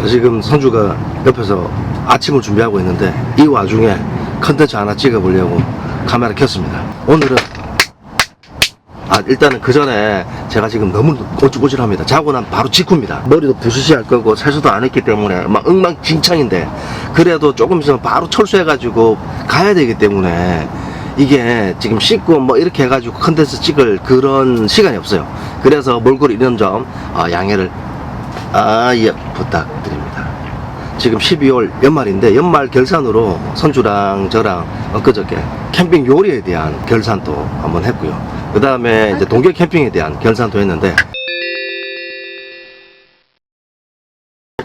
자, 지금 선주가 옆에서 아침을 준비하고 있는데 이 와중에 컨텐츠 하나 찍어보려고 카메라 켰습니다. 오늘은 아 일단은 그 전에 제가 지금 너무 꼬질꼬질합니다. 자고 난 바로 직후입니다. 머리도 부시시할 거고 세수도 안 했기 때문에 막 엉망진창인데 그래도 조금 있으면 바로 철수해가지고 가야 되기 때문에 이게 지금 씻고 뭐 이렇게 해가지고 컨텐츠 찍을 그런 시간이 없어요. 그래서 몰골 이런 점 어, 양해를 아 예 부탁드립니다. 지금 12월 연말인데 연말 결산으로 선주랑 저랑 엊그저께 캠핑 요리에 대한 결산도 한번 했고요. 그 다음에 이제 동계 캠핑에 대한 결산도 했는데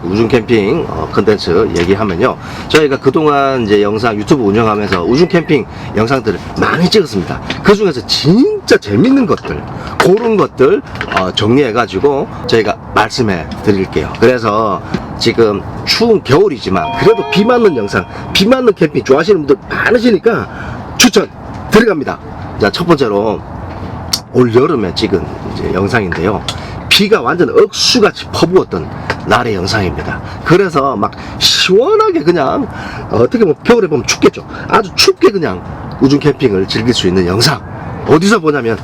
우중 캠핑 어, 컨텐츠 얘기하면요. 저희가 그동안 이제 영상 유튜브 운영하면서 우중 캠핑 영상들을 많이 찍었습니다. 그 중에서 진짜 재밌는 것들, 그런 것들 어, 정리해가지고 저희가 말씀해 드릴게요. 그래서 지금 추운 겨울이지만 그래도 비 맞는 영상, 비 맞는 캠핑 좋아하시는 분들 많으시니까 추천 들어갑니다. 자, 첫 번째로 올 여름에 찍은 영상인데요. 비가 완전 억수같이 퍼부었던 날의 영상입니다. 그래서 막 시원하게 그냥 어, 어떻게 보면 겨울에 보면 춥겠죠. 아주 춥게 그냥 우중 캠핑을 즐길 수 있는 영상 어디서 보냐면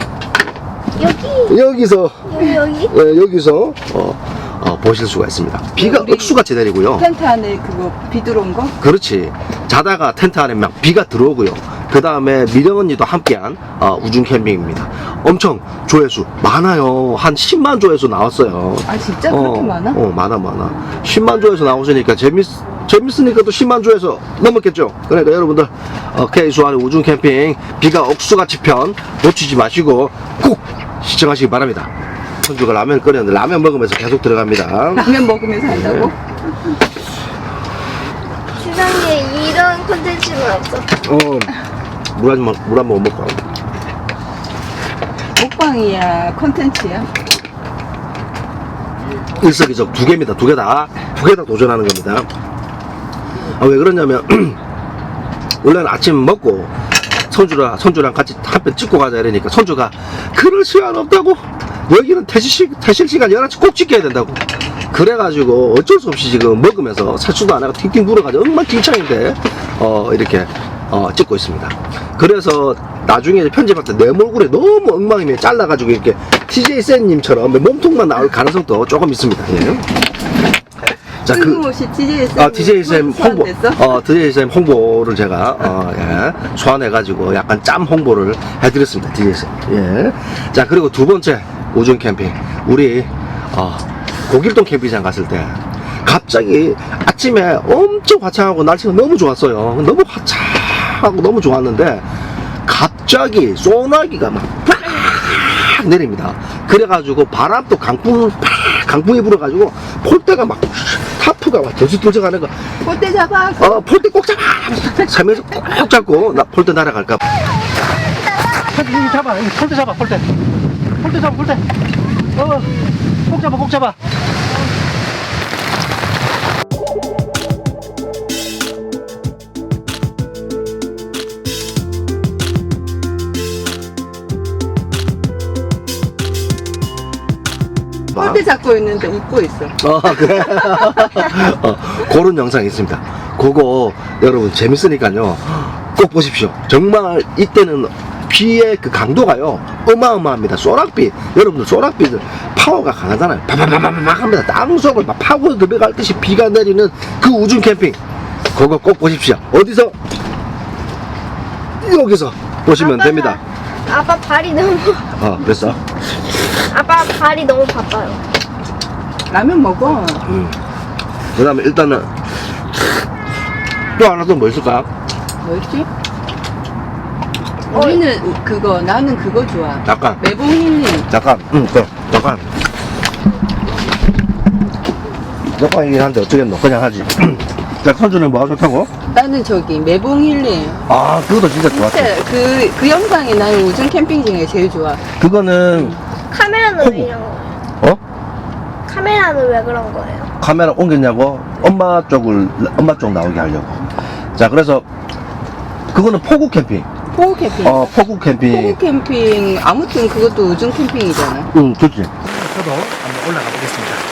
여기 여기서 여기 여기 예, 여기서 어, 어, 보실 수가 있습니다. 비가 우리 억수같이 내리고요. 텐트 안에 그거 비 들어온 거? 그렇지. 자다가 텐트 안에 막 비가 들어오고요. 그 다음에 미령 언니도 함께한 어, 우중 캠핑입니다. 엄청 조회수 많아요. 한 10만 조회수 나왔어요. 아 진짜 그렇게 많아? 어, 많아, 많아. 10만 조회수 나오시니까 재밌, 재밌으니까 또 10만 조회수 넘었겠죠. 그러니까 여러분들, 어, K수환의 우중 캠핑, 비가 억수같이 편, 놓치지 마시고 꼭 시청하시기 바랍니다. 선주가 라면 끓였는데 라면 먹으면서 계속 들어갑니다. 라면 먹으면서 한다고? 세상에 이런 콘텐츠는 없어 어, 물 한, 번- 물한 번 먹고. 먹방이야 콘텐츠야 일석이조 두 개입니다. 두 개 다. 두 개 다 도전하는 겁니다. 아, 왜 그러냐면, 원래는 아침 먹고, 선주랑, 선주랑 같이 한 편 찍고 가자 이러니까, 선주가, 그럴 시간 없다고! 여기는 퇴실, 시, 퇴실 시간 11시 꼭 지켜야 된다고. 그래가지고, 어쩔 수 없이 지금 먹으면서 세수도 안 하고 팅팅 불어가지고, 엉망진창인데, 어, 이렇게, 어, 찍고 있습니다. 그래서, 나중에 편집할 때 내 얼굴에 너무 엉망이면 잘라가지고 이렇게 TJ 쌤님처럼 몸통만 나올 가능성도 조금 있습니다. 예. 자, 그, 뜬금없이 TJSM 아, TJSM 홍보? 어, TJSM 홍보를 제가, 어, 예, 소환해가지고 약간 짬 홍보를 해드렸습니다. TJSM. 예. 자, 그리고 두 번째, 우중 캠핑. 우리, 어, 고길동 캠핑장 갔을 때, 갑자기 아침에 엄청 화창하고 날씨가 너무 좋았어요. 너무 화창하고 너무 좋았는데, 갑자기 소나기가 막, 팍 내립니다. 그래가지고 바람도 강풍, 팍, 강풍이 불어가지고 폴대가 막, 타프가 막 들썩들썩 하는 거. 폴대 잡아 어, 폴대 꼭 잡아! 살면서 꼭 잡고, 나 폴대 날아갈까. 폴대 잡아, 여기 폴대 잡아, 폴대. 폴대 잡아, 폴대. 어, 꼭 잡아, 꼭 잡아. 폴대 잡고 있는데 웃고 있어 어, 그래. 어, 그런 영상이 있습니다. 그거, 여러분, 재밌으니까요. 꼭 보십시오. 정말, 이때는 비의 그 강도가요. 어마어마합니다. 소락비. 여러분들, 소락비들 파워가 강하잖아요. 파파파파팍 합니다. 땅속을 막 파고 들어갈 듯이 비가 내리는 그 우중 캠핑. 그거 꼭 보십시오. 어디서? 여기서 보시면 아빠가- 됩니다. 아빠 발이 너무 어, 그랬어? 아빠 발이 너무 바빠요 라면 먹어 그 다음에 일단은, 또 하나 또뭐 있을까? 뭐 있지? 우리는 우- 그거 나는 그거 좋아 잠깐. 매봉 힐링 잠깐, 응, 그, 잠깐. 잠깐이긴 한데 어쩌겠노? 그냥 하지. 자, 선주는 뭐가 좋다고? 나는 저기 매봉 힐링 아, 그것도 진짜 좋았어. 진짜 그, 그 영상이 나는 우중 캠핑 중에 제일 좋아 그거는, 카메라는 호구. 왜 이런 거예요? 어? 카메라는 왜 그런 거예요? 카메라 옮겼냐고? 엄마 쪽을, 엄마 쪽 나오게 하려고. 자, 그래서, 그거는 포구 캠핑. 포구 캠핑 어, 포구 캠핑. 포구 캠핑 아무튼 그것도 우중 캠핑이잖아 응, 좋지. 저도 한번 올라가 보겠습니다.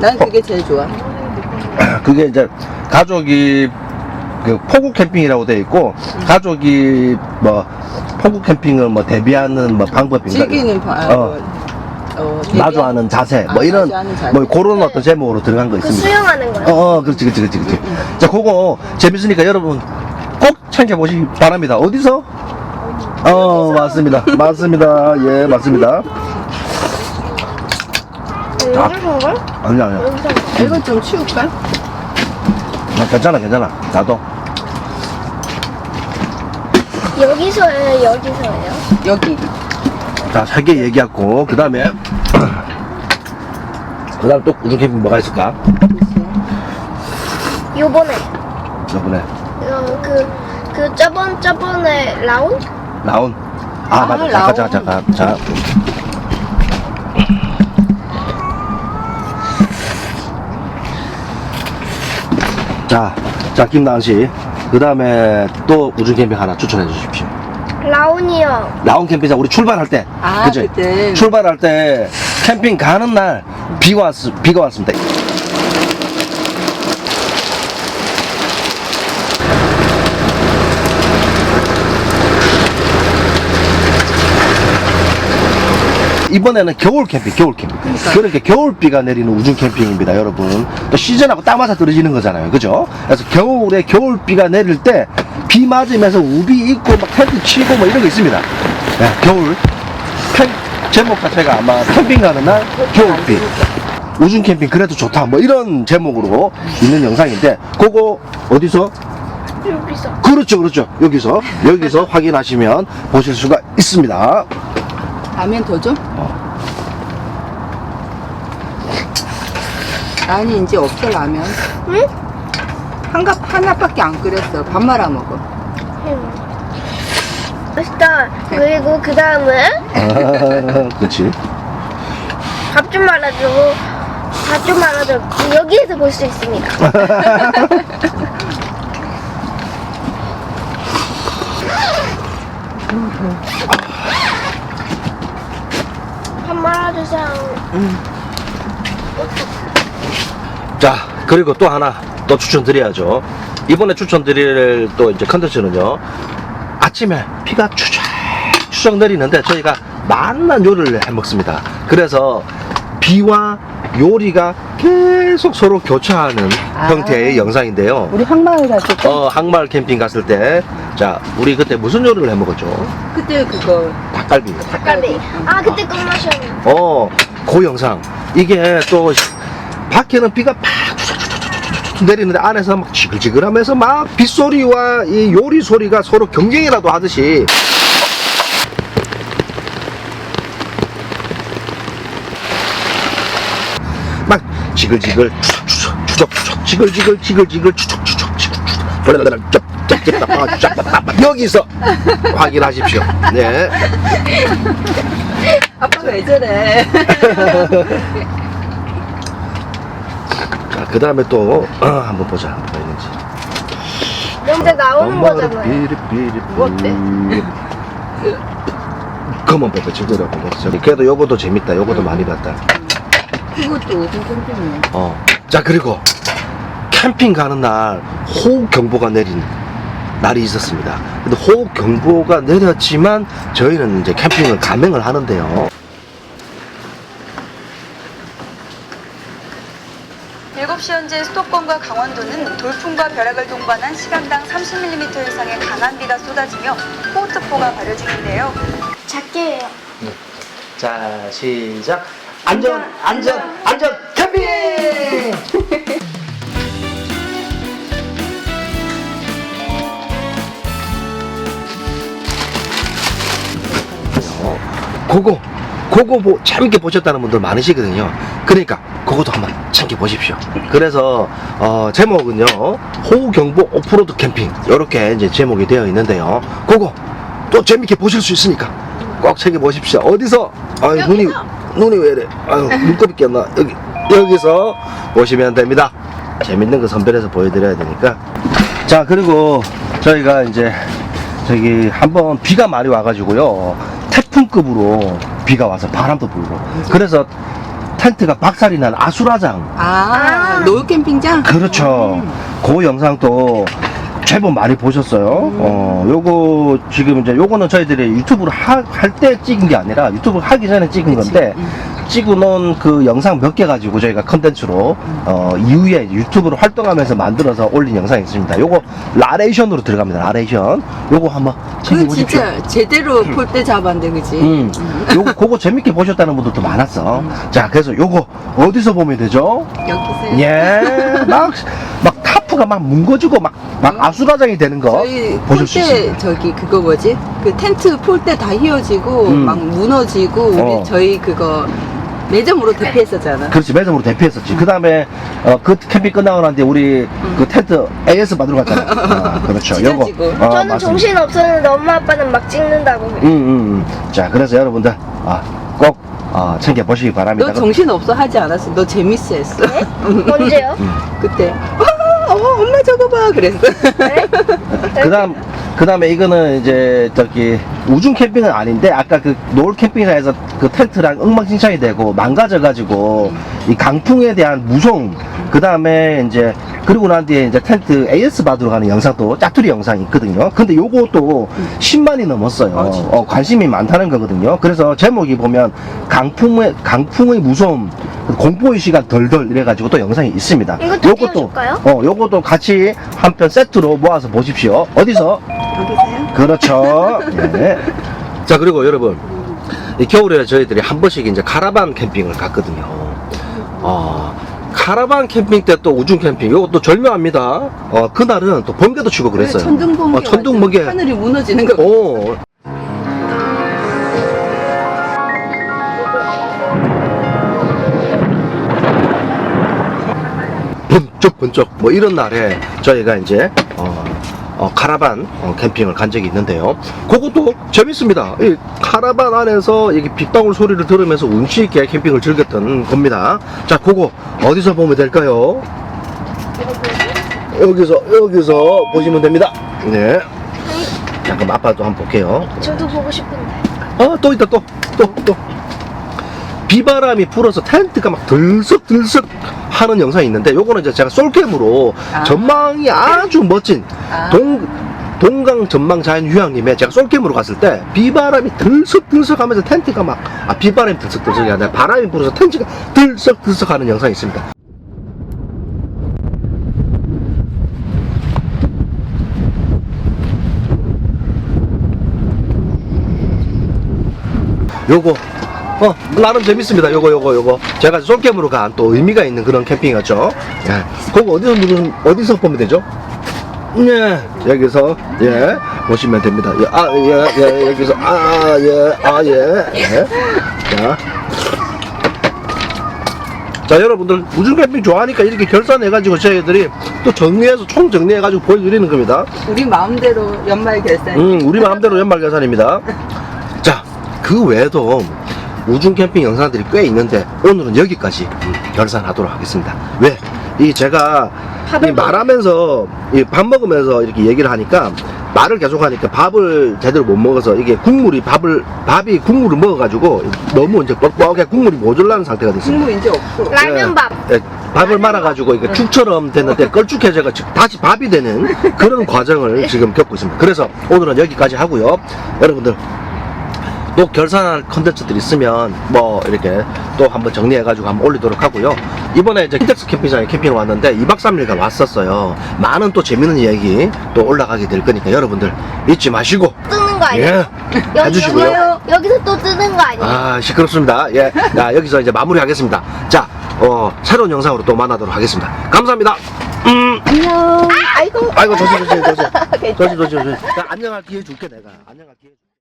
난 그게 제일 좋아. 그게 이제 가족이 그 포구 캠핑이라고 돼 있고 가족이 뭐 포구 캠핑을 뭐 대비하는 뭐 방법인가 즐기는 바, 아, 어. 뭐, 어, 마주하는 자세 뭐 아, 이런 마주하는 자세. 뭐 그런 어떤 제목으로 들어간 거 그 있습니다. 수영하는 거요. 어, 어, 그렇지, 그렇지, 그렇지, 그렇지. 자, 그거 재밌으니까 여러분 꼭 챙겨 보시기 바랍니다. 어디서? 어, 맞습니다. 맞습니다. 예, 맞습니다. 여기서 걸? 아니, 아니야. 여기서 걸? 이거 좀 치울까? 아, 괜찮아, 괜찮아. 나도. 여기서예요. 여기서예요. 여기. 자, 세 개 얘기했고, 그 다음에, 그 다음 또 우주 캠핑 뭐가 있을까? 요번에 저번에, 어, 그, 그 저번 저번에 라운? 라운. 아, 아, 맞아. 잠깐, 잠깐, 잠깐. 자. 자, 김나은 씨. 그 다음에 또 우주 캠핑 하나 추천해 주십시오. 라운이요. 라운 캠핑장 우리 출발할 때. 아, 그치? 그때. 출발할 때 캠핑 가는 날 비가 왔, 비가 왔습니다. 이번에는 겨울 캠핑, 겨울 캠핑. 그렇게 겨울비가 내리는 우중 캠핑입니다, 여러분. 또 시즌하고 딱 맞아 떨어지는 거잖아요, 그죠? 그래서 겨울에 겨울비가 내릴 때 비 맞으면서 우비 입고 막 텐트 치고 뭐 이런 거 있습니다. 네, 겨울. 캠, 제목 자체가 아마 캠핑 가는 날 겨울비. 우중 캠핑 그래도 좋다. 뭐 이런 제목으로 있는 영상인데, 그거 어디서? 여기서. 그렇죠, 그렇죠. 여기서, 여기서 확인하시면 보실 수가 있습니다. 라면 더 좀? 아니, 이제 없어, 라면. 응? 한 갑, 하나밖에 안 끓였어. 밥 말아 먹어. 응. 맛있다. 그리고 그 다음에 그렇지. 밥좀 말아주고 밥좀 말아줘. 여기에서 볼 수 있습니다. 밥 자, 그리고 또 하나 또 추천드려야죠. 이번에 추천드릴 또 이제 컨텐츠는요. 아침에 비가 추적 추적 내리는데 저희가 만난 요리를 해 먹습니다. 그래서 비와 요리가 계속 서로 교차하는 아. 형태의 영상인데요. 우리 항마을 갔을 때? 어, 항마을 캠핑 갔을 때, 자, 우리 그때 무슨 요리를 해 먹었죠? 그때 그거. 닭갈비. 닭갈비. 아 그때 끝마셨네. 어, 그 영상. 이게 또, 밖에는 비가 팍 내리는데 안에서 막 지글지글하면서 막 빗소리와 이 요리 소리가 서로 경쟁이라도 하듯이. 막 지글지글 추적추적 지글지글 지글지글 추적추적 짭짭짭짭짭짭 여기서 확인하십시오. 네. 아빠 왜 저래? 자, 그 다음에 또, 어, 한번 보자. 뭐가 있는지. 근데 나오는 거잖아요. 어때? 그만 봐봐, 지금이라고. 그래도 요것도 재밌다. 요것도 많이 봤다. 그것도 오줌 캠핑이야. 어. 자, 그리고 캠핑 가는 날 호우 경보가 내린 날이 있었습니다. 근데 호우 경보가 내렸지만 저희는 이제 캠핑을 감행을 하는데요. 7시 현재 수도권과 강원도는 돌풍과 벼락을 동반한 시간당 30mm 이상의 강한 비가 쏟아지며 호우특보가 발효 중인데요. 작게 해요. 자, 시작. 안전, 안전, 안전, 캠핑! 그거, 그거 뭐 재밌게 보셨다는 분들 많으시거든요. 그러니까 그것도 한번 챙겨 보십시오. 그래서 어, 제목은요 호우경보 오프로드 캠핑 이렇게 이제 제목이 되어 있는데요. 그거 또 재밌게 보실 수 있으니까 꼭 챙겨 보십시오. 어디서? 아유 눈이 눈이 왜 이래? 아유 눈곱이 꼈나? 여기 여기서 보시면 됩니다. 재밌는 거 선별해서 보여드려야 되니까. 자 그리고 저희가 이제 저기 한번 비가 많이 와가지고요 태풍급으로 비가 와서 바람도 불고 그래서 텐트가 박살이 난 아수라장 아, 아. 노을 캠핑장? 그렇죠. 그 영상도 제법 많이 보셨어요. 어, 요거 지금 이제 요거는 저희들이 유튜브를 할 때 찍은 게 아니라 유튜브 하기 전에 찍은 건데 찍어 놓은 그 영상 몇 개 가지고 저희가 컨텐츠로 어, 이후에 유튜브로 활동하면서 만들어서 올린 영상이 있습니다. 요거 라레이션으로 들어갑니다. 라레이션. 요거 한번 그 챙겨보십시오. 진짜 제대로 폴대 잡았는데, 그지? 음, 요거 그거 재밌게 보셨다는 분들도 많았어. 자, 그래서 요거 어디서 보면 되죠? 여기서요. 예, 막, 막 타프가 막 뭉거지고 막, 막 아수라장이 되는 거 저희 보실 수 폴대 있습니다. 저기 그거 뭐지? 그 텐트 폴대 다 휘어지고 음. 막 무너지고 우리 어. 저희 그거 매점으로 대피했었잖아. 그렇지, 매점으로 대피했었지. 그 다음에, 어, 그 캠핑 끝나고 난 뒤에 우리 그 텐트 AS 받으러 갔잖아. 아, 그렇죠. 요거. 찢어지고. 어, 저는 맞습니다. 정신 없었는데 엄마 아빠는 막 찍는다고. 음, 음, 음. 자, 그래서 여러분들, 아, 꼭, 어, 챙겨 보시기 바랍니다. 너 정신 없어 하지 않았어? 너 재밌어 했어. 네? 언제요? 그때. 아, 어, 엄마 저거 봐. 그랬어. 네? 그 다음, 그 다음에 이거는 이제 저기 우중 캠핑은 아닌데 아까 그 노을 캠핑장에서 그 텐트랑 엉망진창이 되고 망가져가지고 이 강풍에 대한 무서움 그 다음에 이제 그리고 난 뒤에 이제 텐트 AS 받으러 가는 영상도 짜투리 영상이 있거든요. 근데 요것도 10만이 넘었어요. 아? 어, 관심이 많다는 거거든요. 그래서 제목이 보면 강풍의 강풍의 무서움 공포의 시간 덜덜 이래가지고 또 영상이 있습니다. 이것도 띄워줄까요? 어, 요것도 같이 한 편 세트로 모아서 보십시오. 어디서? 여기서요? 그렇죠. 네. 자, 그리고 여러분. 이 겨울에 저희들이 한 번씩 이제 카라반 캠핑을 갔거든요. 어, 카라반 캠핑 때 또 우중 캠핑, 요것도 절묘합니다. 어, 그날은 또 번개도 치고 그랬어요. 천둥 번개. 어, 천둥 번개. 하늘이 무너지는 거. 오. 번쩍 번쩍 뭐 이런 날에 저희가 이제 어, 어, 카라반 어, 캠핑을 간 적이 있는데요. 그것도 재밌습니다. 이 카라반 안에서 이게 빗방울 소리를 들으면서 운치 있게 캠핑을 즐겼던 겁니다. 자, 그거 어디서 보면 될까요? 여기서 여기서 보시면 됩니다. 네. 잠깐 아빠도 한번 볼게요. 저도 보고 싶은데. 아, 또 있다, 또, 또, 또. 비바람이 불어서 텐트가 막 들썩들썩 하는 영상이 있는데, 요거는 이제 제가 솔캠으로 아. 전망이 아주 멋진 아. 동, 동강 전망 자연 휴양림에 제가 솔캠으로 갔을 때 비바람이 들썩들썩 하면서 텐트가 막, 아, 비바람이 들썩들썩이 아니라 바람이 불어서 텐트가 들썩들썩 하는 영상이 있습니다. 요거 어 나름 재밌습니다. 요거 요거 요거. 제가 솔캠으로 간 또 의미가 있는 그런 캠핑이었죠? 예. 그거 어디서 누르 어디서 보면 되죠? 예. 여기서 예. 보시면 됩니다. 아예예. 예, 여기서 아 예 아 예 예 자. 자 여러분들 우중 캠핑 좋아하니까 이렇게 결산해가지고 저희들이 또 정리해서 총 정리해가지고 보여드리는 겁니다. 우리 마음대로 연말 결산. 음, 우리 마음대로 연말 계산입니다. 자, 그 외에도 우중 캠핑 영상들이 꽤 있는데 오늘은 여기까지 음, 결산하도록 하겠습니다. 왜? 이 제가 이 말하면서 이 밥 먹으면서 이렇게 얘기를 하니까 말을 계속 하니까 밥을 제대로 못 먹어서 이게 국물이 밥을 밥이 국물을 먹어가지고 너무 이제 뻑뻑하게 국물이 모자라는 상태가 됐습니다. 국물 이제 없어. 라면밥. 예, 밥을 말아가지고 이게 죽처럼 됐는데 걸쭉해져가 다시 밥이 되는 그런 과정을 지금 겪고 있습니다. 그래서 오늘은 여기까지 하고요. 여러분들 또 결산할 컨텐츠들 있으면 뭐 이렇게 또 한번 정리해가지고 한번 올리도록 하고요. 이번에 이제 힌텍스 캠핑장에 캠핑을 왔는데 2박 3일간 왔었어요. 많은 또 재밌는 이야기 또 올라가게 될 거니까 여러분들 잊지 마시고 뜨는 거 아니에요? 예 해주시고요. 여기, 여기 서 또 뜨는 거 아니에요? 아 시끄럽습니다. 예, 자, 여기서 이제 마무리하겠습니다. 자, 어, 새로운 영상으로 또 만나도록 하겠습니다. 감사합니다. 음, 안녕. 아이고. 아이고 조심 조심 조심 조심 조심 조심. 자, 안녕할 기회 줄게 내가. 안녕할 기회.